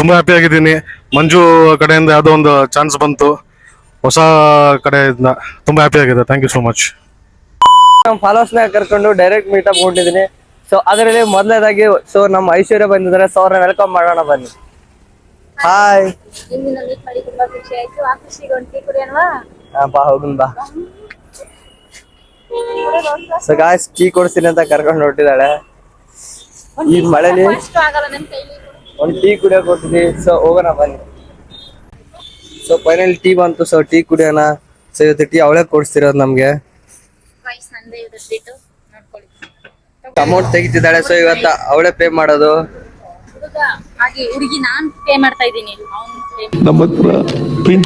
ತುಂಬಾ ಹ್ಯಾಪಿ ಆಗಿದ್ದೀನಿ. ಮಂಜು ಕಡೆಯಿಂದ ಯಾವುದೋ ಒಂದು ಚಾನ್ಸ್ ಬಂತು. ಹೊಸ ಕಡೆಯಿಂದ ತುಂಬಾ ಹ್ಯಾಪಿ ಆಗಿದೆ. ಥ್ಯಾಂಕ್ ಯು ಸೋ ಮಚ್ ನಮ್ಮ ಫಾಲೋವರ್ಸ್ನ ಕರ್ಕೊಂಡು ಡೈರೆಕ್ಟ್ ಮೀಟಪ್ ಕೊಟ್ಟಿದ್ದೀನಿ. ಸೊ ಅದರಲ್ಲಿ ಮೊದಲನೇದಾಗಿ ಸೊ ನಮ್ಮ ಐಶ್ವರ್ಯ ಬಂದಿದ್ದಾರೆ. ಸೊ ಅವ್ರನ್ನ ವೆಲ್ಕಮ್ ಮಾಡೋಣ ಬನ್ನಿ. ಹಾಯ್ ಮೀಟ್ ಬಾ ಹೋಗುನ್ ಬಾ. ಸೊ ಗಾಯ್ಸ್ ಟೀ ಕೊಡ್ತೀನಿ ಅಂತ ಕರ್ಕೊಂಡು ಹೊರಟಿದ್ದಾಳೆ ಈ ಮಳೆಲಿ ಒಂದು ಟೀ ಕುಡಿಯೋಕೆ ಹೋಗ್ತೀನಿ. ಸೊ ಹೋಗೋಣ ಬನ್ನಿ. ಸೊ ಫೈನಲ್ ಟೀ ಬಂತು. ಸೊ ಟೀ ಕುಡಿಯೋಣ. ಸೊ ಇವತ್ತು ಟೀ ಅವಳೇ ಕೊಡಿಸ್ತಿರೋದು ನಮ್ಗೆ. ಅಮೌಂಟ್ ತೆಗಿತಿದ್ದಾಳೆ. ಸೊ ಇವತ್ತು ಅವಳೇ ಪೇ ಮಾಡೋದು.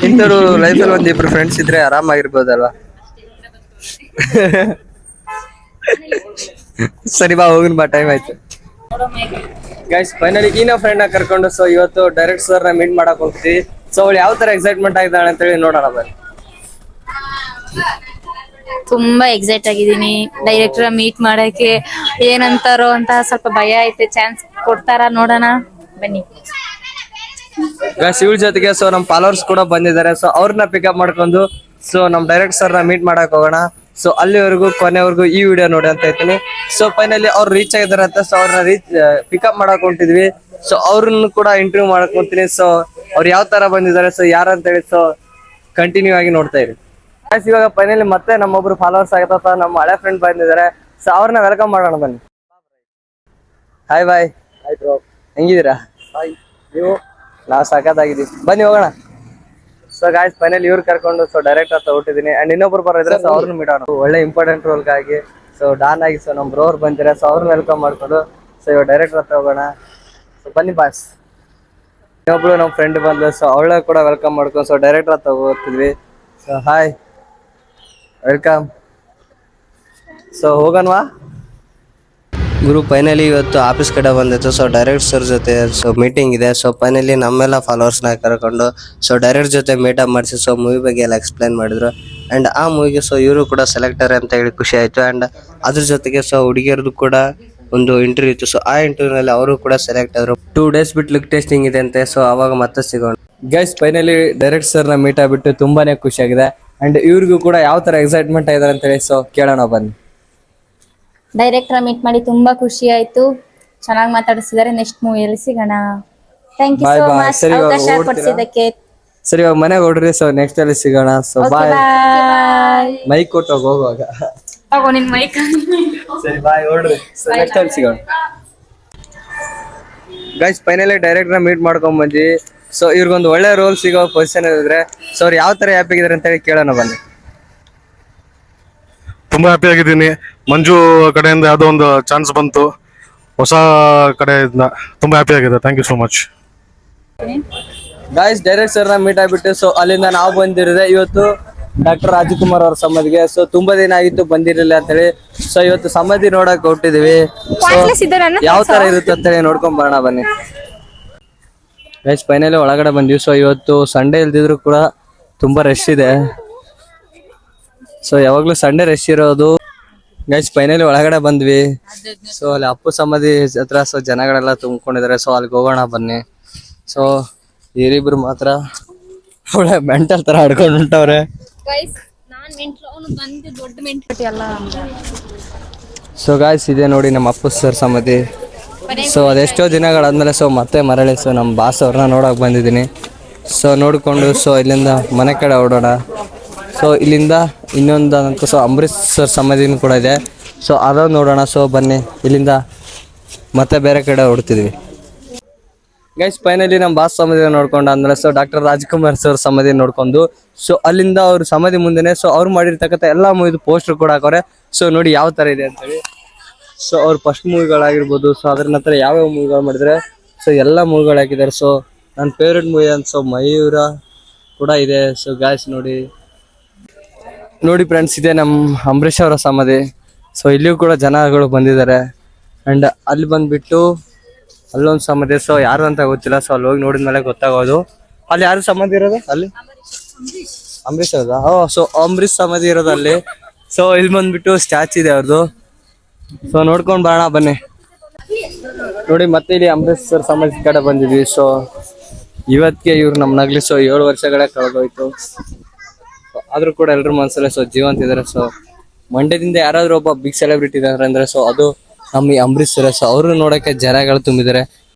ಇಂಥವ್ರು ಲೈಫಲ್ಲಿ ಒಂದ್ ಇಬ್ರು ಫ್ರೆಂಡ್ಸ್ ಇದ್ರೆ ಆರಾಮಾಗಿರ್ಬೋದಲ್ವಾ? ಸರಿ ಬಾ ಹೋಗಿನ ಬಾ ಟೈಮ್ ಆಯ್ತು. ಗೈಸ್ ಫೈನಲಿ ಈ ನಾವು ಫ್ರೆಂಡ್ನ ಕರ್ಕೊಂಡು ಸೊ ಇವತ್ತು ಡೈರೆಕ್ಟ್ ಸರ್ನ ಮೀಟ್ ಮಾಡಕ್ ಹೋಗ್ತೀವಿ. ಸೊ ಅವಳು ಯಾವ ತರ ಎಕ್ಸೈಟ್ಮೆಂಟ್ ಆಗಿದ್ದಾಳೆ ಅಂತ ಹೇಳಿ ನೋಡೋಣ ಬನ್ನಿ. ತುಂಬಾ ಎಕ್ಸೈಟ್ ಆಗಿದ್ದೀನಿ. ಡೈರೆಕ್ಟರ್ ಮೀಟ್ ಮಾಡಕ್ಕೆ ಏನಂತಾರೋ ಅಂತ ಸ್ವಲ್ಪ ಭಯ ಐತೆ. ಚಾನ್ಸ್ ಕೊಡ್ತಾರ ನೋಡೋಣ. ಬನ್ನಿ. ಗೈಸ್ ಇವಳ ಜೊತೆಗೆ ಸೊ ನಮ್ಮ ಫಾಲೋವರ್ಸ್ ಕೂಡ ಬಂದಿದ್ದಾರೆ. ಸೊ ಅವ್ರನ್ನ ಪಿಕಪ್ ಮಾಡ್ಕೊಂಡು ಸೊ ನಮ್ ಡೈರೆಕ್ಟ್ ಸರ್ನ ಮೀಟ್ ಮಾಡಕ್ ಹೋಗೋಣ. ಸೊ ಅಲ್ಲಿವರೆಗೂ ಕೊನೆವರೆಗೂ ಈ ವಿಡಿಯೋ ನೋಡಿ ಅಂತ ಹೇಳ್ತೀನಿ. ಸೊ ಫೈನಲಿ ಅವ್ರು ರೀಚ್ ಆಗಿದ್ದಾರೆ ಅಂತ ಸೊ ಅವ್ರನ್ನ ರೀಚ್ ಪಿಕಪ್ ಮಾಡಕ್ ಹೊಂಟಿದ್ವಿ. ಸೊ ಅವ್ರನ್ನ ಕೂಡ ಇಂಟರ್ವ್ಯೂ ಮಾಡಕ್ ಹೊಂತೀನಿ ಸೊ ಅವ್ರು ಯಾವ ತರ ಬಂದಿದ್ದಾರೆ ಸೊ ಯಾರಂತ ಹೇಳಿ ಸೊ ಕಂಟಿನ್ಯೂ ಆಗಿ ನೋಡ್ತಾ ಇರಿ. ಇವಾಗ ಫೈನಲಿ ಮತ್ತೆ ನಮ್ಮೊಬ್ರು ಫಾಲೋವರ್ಸ್ ಆಗತ್ತ ನಮ್ಮ ಹಳೆ ಫ್ರೆಂಡ್ ಬಂದಿದ್ದಾರೆ. ಸೊ ಅವ್ರನ್ನ ವೆಲ್ಕಮ್ ಮಾಡೋಣ ಬನ್ನಿ. ಹಾಯ್ ಬಾಯ್ ಆಯ್ತು ಹೆಂಗಿದ್ದೀರಾ? ನೀವು? ನಾವು ಸಾಕತ್ತಾಗಿದ್ದೀವಿ ಬನ್ನಿ ಹೋಗೋಣ. ಸೊ ಗಾಯ್ಸ್ ಫೈನಲ್ ಇವ್ರು ಕರ್ಕೊಂಡು ಸೊ ಡೈರೆಕ್ಟ್ ಹತ್ರ ಹೊಟ್ಟಿದ್ದೀನಿ ಅಂಡ್ ಇನ್ನೊಬ್ರು ಬರೋದ್ರೆ ಸೊ ಅವ್ರನ್ನ ಮಾಡೋಣ. ಒಳ್ಳೆ ಇಂಪಾರ್ಟೆಂಟ್ ರೋಲ್ಗಾಗಿ ಸೊ ಡಾನ್ ಆಗಿ ಸೊ ನಮ್ಮ ಬ್ರೋರ್ ಬಂದಿರ ಸೊ ಅವ್ರನ್ನ ವೆಲ್ಕಮ್ ಮಾಡ್ಕೊಂಡು ಸೊ ಇವಾಗ ಡೈರೆಕ್ಟ್ ಹತ್ರ ಹೋಗೋಣ ಸೊ ಬನ್ನಿ ಬಾಸ್ ಇನ್ನೊಬ್ಳು ನಮ್ಮ ಫ್ರೆಂಡ್ ಬಂದ್ಲು ಸೊ ಅವಳ ಕೂಡ ವೆಲ್ಕಮ್ ಮಾಡ್ಕೊಂಡು ಸೊ ಡೈರೆಕ್ಟ್ ಹತ್ರ ಹೋಗ್ತಿದ್ವಿ ಸೊ ಹಾಯ್ ವೆಲ್ಕಮ್ ಸೊ ಹೋಗೋಣವಾ? ಗುರು ಫೈನಲಿ ಇವತ್ತು ಆಫೀಸ್ ಕಡೆ ಬಂದಿತ್ತು. ಸೊ ಡೈರೆಕ್ಟ್ ಸರ್ ಜೊತೆ ಸೊ ಮೀಟಿಂಗ್ ಇದೆ. ಸೊ ಫೈನಲಿ ನಮ್ಮೆಲ್ಲ ಫಾಲೋವರ್ಸ್ನ ಕರ್ಕೊಂಡು ಸೊ ಡೈರೆಕ್ಟ್ ಜೊತೆ ಮೀಟಪ್ ಮಾಡಿಸಿ ಸೊ ಮೂವಿ ಬಗ್ಗೆ ಎಲ್ಲ ಎಕ್ಸ್ಪ್ಲೈನ್ ಮಾಡಿದ್ರು. ಅಂಡ್ ಆ ಮೂವಿಗೆ ಸೊ ಇವರು ಕೂಡ ಸೆಲೆಕ್ಟರ್ ಅಂತ ಹೇಳಿ ಖುಷಿ ಆಯ್ತು. ಅಂಡ್ ಅದ್ರ ಜೊತೆಗೆ ಸೊ ಹುಡುಗಿಯರದು ಕೂಡ ಒಂದು ಇಂಟರ್ವ್ಯೂ ಇತ್ತು. ಸೊ ಆ ಇಂಟರ್ವ್ಯೂನಲ್ಲಿ ಅವರು ಕೂಡ ಸೆಲೆಕ್ಟ್ ಆದ್ರು. ಟೂ ಡೇಸ್ ಬಿಟ್ಟು ಲುಕ್ ಟೆಸ್ಟಿಂಗ್ ಇದೆ ಅಂತೆ. ಸೊ ಅವಾಗ ಮತ್ತೆ ಸಿಗೋಣ. ಗೈಸ್ ಫೈನಲಿ ಡೈರೆಕ್ಟ್ ಸರ್ನ ಮೀಟ್ ಆಗ್ಬಿಟ್ಟು ತುಂಬಾನೇ ಖುಷಿಯಾಗಿದೆ ಅಂಡ್ ಇವ್ರಿಗೂ ಕೂಡ ಯಾವ ತರ ಎಕ್ಸೈಟ್ಮೆಂಟ್ ಆಗಿದ್ದಾರೆ ಅಂತ ಹೇಳಿ ಸೊ ಕೇಳೋಣ ಬನ್ನಿ. ಡೈರೆಕ್ಟರ್ ಮೀಟ್ ಮಾಡಿ ತುಂಬಾ ಖುಷಿ ಆಯ್ತು. ಚೆನ್ನಾಗಿ ಮಾತಾಡಿಸಿದ್ದಾರೆ. ನೆಕ್ಸ್ಟ್ ಮೂವಿಯಲ್ಲಿ ಸಿಗೋಣ. Thank you Bye so bye. Much ಸರಿ, ಇವಾಗ ಅವಕಾಶ ಹೊರಡ್ತೀರಾ? ಕೊಡಿಸಿದ್ದಕ್ಕೆ. ಸರಿ ಇವಾಗ ಮನೆಗೆ ಹೊಡ್ರಿ ಸೊ ನೆಕ್ಸ್ಟ್ ಅಲ್ಲಿ ಸಿಗೋಣ. ಸೊ ಬಾಯ್ ಬಾಯ್ ಮೈಕ್ ಕೊಟ್ಟು ಹೋಗುವಾಗ. ತಗೋ ನಿನ್ ಮೈಕ್ ಸರಿ ಬಾಯ್ ಹೊಡ್ರಿ ಸೊ ನೆಕ್ಸ್ಟ್ ಅಲ್ಲಿ ಸಿಗೋಣ. ಗೈಸ್ ಫೈನಲಿ ಡೈರೆಕ್ಟರ್ ಮೀಟ್ ಮಾಡ್ಕೊಂಡ್ ಬಂದ್ವಿ. ಸೊ ಇವ್ರಿಗೊಂದು ಒಳ್ಳೆ ರೋಲ್ ಸಿಗೋ ಪೊಸಿಷನ್ ಇದ್ರೆ ಸೊ ಅವ್ರು ಯಾವ ತರ ಹ್ಯಾಪಿ ಆಗಿದ್ದಾರೆ ಅಂತ ಹೇಳಿ ಕೇಳೋಣ ಬನ್ನಿ. ತುಂಬಾ ಹ್ಯಾಪಿ ಆಗಿದ್ದೀನಿ. ಮಂಜು ಕಡೆಯಿಂದ ಯಾವುದೋ ಒಂದು ಚಾನ್ಸ್ ಬಂತು. ಹೊಸ ಕಡೆಯಿಂದ ತುಂಬಾ ಹ್ಯಾಪಿ ಆಗಿದೆ. Thank you so much guys direct ಸರ್ನ ಮೀಟ್ ಆಗಿಬಿಟ್ಟು ಸೊ ಅಲ್ಲಿಂದ ನಾವು ಬಂದಿರೋದೆ ಇವತ್ತು ಡಾಕ್ಟರ್ ರಾಜಕುಮಾರ್ ಅವ್ರ ಸಮಾಧಿಗೆ ಸೊ ತುಂಬಾ ದಿನ ಆಗಿತ್ತು ಬಂದಿರಲಿಲ್ಲ ಅಂತ ಹೇಳಿ ಸೊ ಇವತ್ತು ಸಮಾಧಿ ನೋಡಕ್ ಹೊಟ್ಟಿದೀವಿ ಸೊ ಯಾವ ತರ ಇರುತ್ತೆ ಅಂತ ಹೇಳಿ ನೋಡ್ಕೊಂಡ್ ಬರೋಣ ಬನ್ನಿ. ಗೈಸ್ ಫೈನಲಿ ಒಳಗಡೆ ಬಂದಿವಿ. ಸೊ ಇವತ್ತು ಸಂಡೇ ಇಲ್ದಿದ್ರು ಕೂಡ ತುಂಬಾ ರಶ್ ಇದೆ. ಸೊ ಯಾವಾಗ್ಲೂ ಸಂಡೇ ರಶ್ ಇರೋದು. ಗೈಸ್ ಫೈನಲಿ ಒಳಗಡೆ ಬಂದ್ವಿ. ಸೊ ಅಲ್ಲಿ ಅಪ್ಪು ಸಮಾಧಿ ಹತ್ರ ಸೊ ಜನಗಳೆಲ್ಲ ತುಂಬ್ಕೊಂಡಿದ್ದಾರೆ. ಸೊ ಅಲ್ಲಿಗೆ ಹೋಗೋಣ ಬನ್ನಿ. ಸೊ ಇವರಿಬ್ರು ಮಾತ್ರ ಒಳ್ಳೆ ಮೆಂಟಲ್ ತರ ಆಡ್ಕೊಂಡು ಎಲ್ಲ ಸೊ ಗಾಯ್ಸ್ ಇದೆ ನೋಡಿ ನಮ್ಮ ಅಪ್ಪು ಸರ್ ಸಮಾಧಿ. ಸೊ ಅದೆಷ್ಟೋ ದಿನಗಳಾದ್ಮೇಲೆ ಸೊ ಮತ್ತೆ ಮರಳಿ ಸೊ ನಮ್ಮ ಬಾಸ್ ಅವ್ರನ್ನ ನೋಡಕ್ ಬಂದಿದ್ದೀನಿ. ಸೊ ನೋಡಿಕೊಂಡು ಸೊ ಇಲ್ಲಿಂದ ಮನೆ ಕಡೆ ಹೊರಡೋಣ ಸೊ ಇಲ್ಲಿಂದ ಇನ್ನೊಂದು ಅನಂತ ಸೊ ಅಂಬರೀಶ್ ಸರ್ ಸಮಾಧಿನೂ ಕೂಡ ಇದೆ. ಸೊ ಅದನ್ನು ನೋಡೋಣ. ಸೊ ಬನ್ನಿ. ಇಲ್ಲಿಂದ ಮತ್ತೆ ಬೇರೆ ಕಡೆ ಹೊಡ್ತಿದ್ವಿ ಗೈಸ್ ಫೈನಲಿ ನಮ್ಮ ಬಾಸ್ ಸಮಾಧಿ ನೋಡ್ಕೊಂಡು ಅಂದ್ರೆ ಸೊ ಡಾಕ್ಟರ್ ರಾಜ್ಕುಮಾರ್ ಸರ್ ಸಮಾಧಿ ನೋಡ್ಕೊಂಡು ಸೊ ಅಲ್ಲಿಂದ ಅವ್ರ ಸಮಾಧಿ ಮುಂದೆನೆ ಸೊ ಅವ್ರು ಮಾಡಿರ್ತಕ್ಕಂಥ ಎಲ್ಲ ಮೂವಿದು ಪೋಸ್ಟರ್ ಕೂಡ ಹಾಕೋರೆ. ಸೊ ನೋಡಿ ಯಾವ ತರ ಇದೆ ಅಂತೇಳಿ. ಸೊ ಅವ್ರ ಫಸ್ಟ್ ಮೂವಿಗಳಾಗಿರ್ಬೋದು ಸೊ ಅದ್ರ ನಂತರ ಯಾವ್ಯಾವ ಮೂವಿಗಳು ಮಾಡಿದರೆ ಸೊ ಎಲ್ಲ ಮೂವಿಗಳು ಹಾಕಿದ್ದಾರೆ ಸೊ ನನ್ನ ಫೇವ್ರೆಟ್ ಮೂವಿ ಅಂತ ಸೊ ಮಯೂರ ಕೂಡ ಇದೆ. ಸೊ ಗಾಯ್ಸ್ ನೋಡಿ. ನೋಡಿ ಫ್ರೆಂಡ್ಸ್ ಇದೆ ನಮ್ಮ ಅಂಬರೀಷ್ ಅವರ ಸಮಾಧಿ. ಸೊ ಇಲ್ಲಿಯೂ ಕೂಡ ಜನಗಳು ಬಂದಿದ್ದಾರೆ. ಅಂಡ್ ಅಲ್ಲಿ ಬಂದ್ಬಿಟ್ಟು ಅಲ್ಲೊಂದು ಸಮಾಧಿ. ಸೊ ಯಾರು ಅಂತ ಗೊತ್ತಿಲ್ಲ. ಸೊ ಅಲ್ಲಿ ಹೋಗಿ ನೋಡಿದ್ಮೇಲೆ ಗೊತ್ತಾಗೋದು. ಅಲ್ಲಿ ಯಾರು ಸಮಾಧಿ ಇರೋದು? ಅಲ್ಲಿ? ಅಂಬರೀಷ್ ಅವರ ಓ ಸೊ ಅಂಬರೀಷ್ ಸಮಾಧಿ ಇರೋದು ಅಲ್ಲಿ. ಸೊ ಇಲ್ಲಿ ಬಂದ್ಬಿಟ್ಟು ಸ್ಟ್ಯಾಚು ಇದೆ ಅವ್ರದ್ದು. ಸೊ ನೋಡ್ಕೊಂಡು ಬರೋಣ, ಬನ್ನಿ. ನೋಡಿ, ಮತ್ತೆ ಇಲ್ಲಿ ಅಂಬರೀಷ್ ಸರ್ ಸಮಾಧಿ ಕಡೆ ಬಂದಿದ್ವಿ. ಸೊ ಇವತ್ತಿಗೆ ಇವ್ರು ನಮ್ಮ ನಗಲಿ ಸೊ ಏಳು ವರ್ಷಗಳೇ ಕಳೆದೋಯ್ತು. ಆದ್ರೂ ಕೂಡ ಎಲ್ರ ಮನಸ್ಸಲ್ಲೇ ಸೊ ಜೀವಂತ ಇದಾರೆ. ಸೊ ಮಂಡ್ಯದಿಂದ ಯಾರಾದ್ರೂ ಒಬ್ಬ ಬಿಗ್ ಸೆಲೆಬ್ರಿಟಿ ಇದಾರೆ ಅಂದ್ರೆ ಸೊ ಅದು ನಮ್ಮ ಈ ಅಂಬರೀಶ್ ಸರ್ ಸೊ ಅವರು ನೋಡಕ್ಕೆ ಜನಗಳು ತುಂಬಿದ್ದಾರೆ